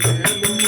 மேலும்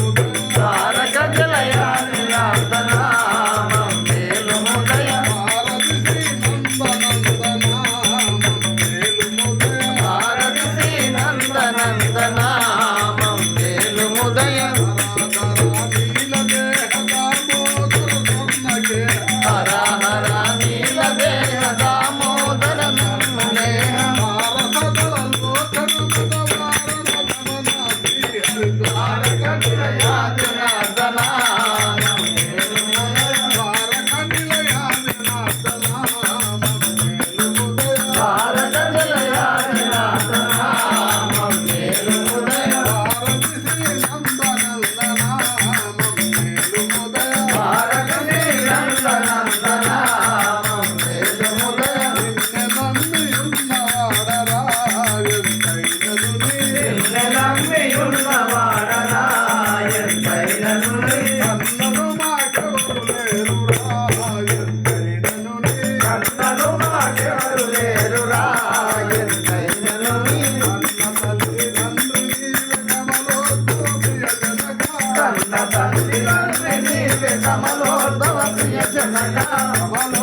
ಕಮಲೋದ್ಭವ ಪ್ರಿಯ ಜನಕ ಕಮಲ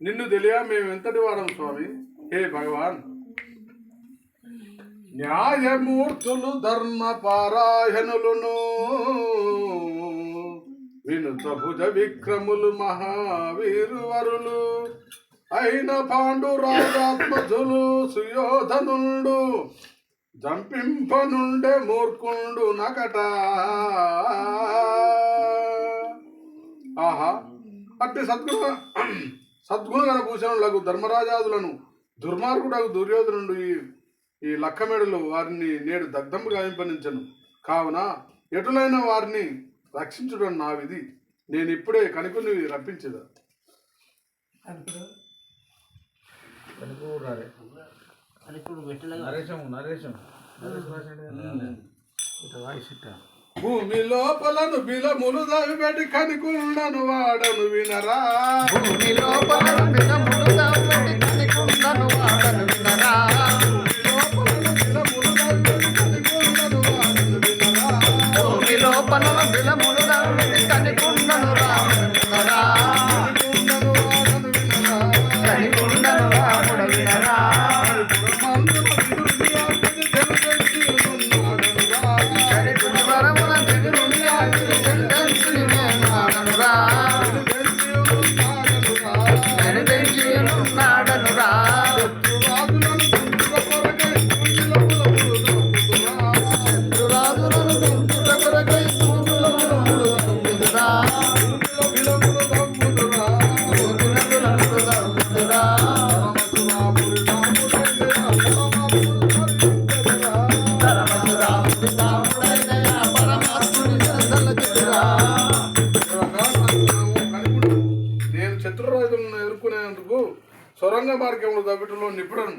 నిన్ను తెలియ మేము ఎంతటి వారం స్వామి? హే భగవాన్. న్యాయమూర్తులు ధర్మ పారాయణులను వినుతభుజ విక్రములు మహావీరువరులు. అయిన పాండురాజాత్మజులు సుయోధనుండు జంపింపనుండే మూర్ఖుండు నకట ఆహా అట్టి సద్గుణ సద్గుణ భూషణులకు ధర్మరాజాదులను దుర్మార్గుడకు దుర్యోధనుడు ఈ ఈ లక్కమెడలు వారిని నేడు దగ్ధంపు గావింపనించను కావున ఎటులైన వారిని రక్షించడం నా విధి. నేను ఇప్పుడే కనుకొని రప్పించదా నరేశం నరేశం భూమి లోపలను బిలములు దవిబెట్టి కనుకున్నాను వాడను వినరా. భూమి లోపల వినములు సొరంగ మార్గంలో దబ్బిటలో నిపుణుడు.